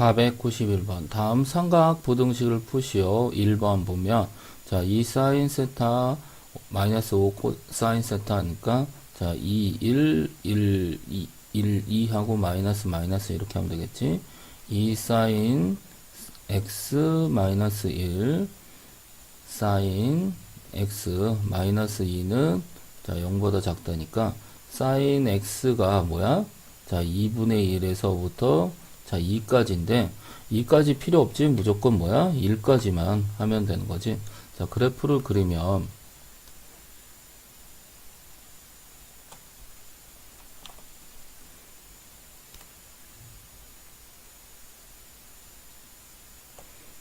491번. 다음 삼각 부등식을 푸시오. 1번 보면, 자, 2 사인 세타, 마이너스 5 코 사인 세타니까, 자, 2, 1, 1, 2, 1, 2 하고 마이너스 마이너스 이렇게 하면 되겠지. 2 사인 x 마이너스 1, 사인 x 마이너스 2는, 자, 0보다 작다니까, 사인 x가 뭐야? 자, 2분의 1에서부터 자, 2까지인데 2까지 필요 없지. 무조건 뭐야? 1까지만 하면 되는 거지. 자, 그래프를 그리면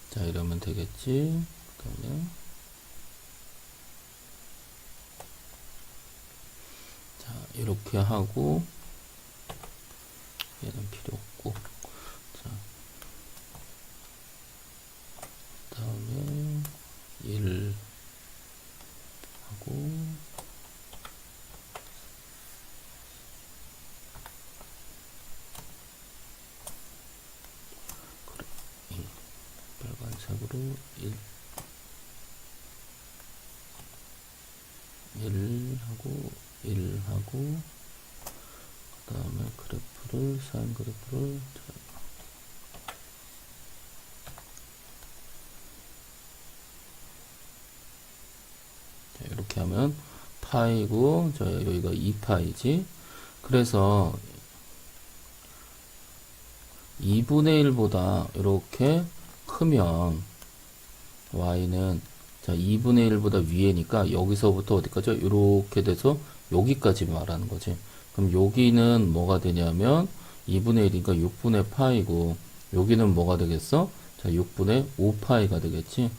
자, 이러면 되겠지. 그다음에 자, 이렇게 하고 얘는 필요 없고 자 다음에 1 하고 그래. 이 빨간색으로 1 1 하고 1 하고 그 다음에 그래프를 사인 그래프를 자, 자, 이렇게 하면 파이고 저 여기가 2파이지. 그래서 2분의 1보다 이렇게 크면 y는 자 2분의 1보다 위에니까 여기서부터 어디까지? 이렇게 돼서 여기까지 말하는 거지. 그럼 여기는 뭐가 되냐면 2분의 1이니까 6분의 파이고 여기는 뭐가 되겠어? 자 6분의 5파이가 되겠지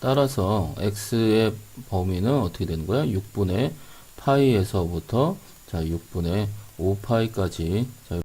따라서 x의 범위는 어떻게 되는 거야? 6분의 파이에서부터 자 6분의 5파이까지 자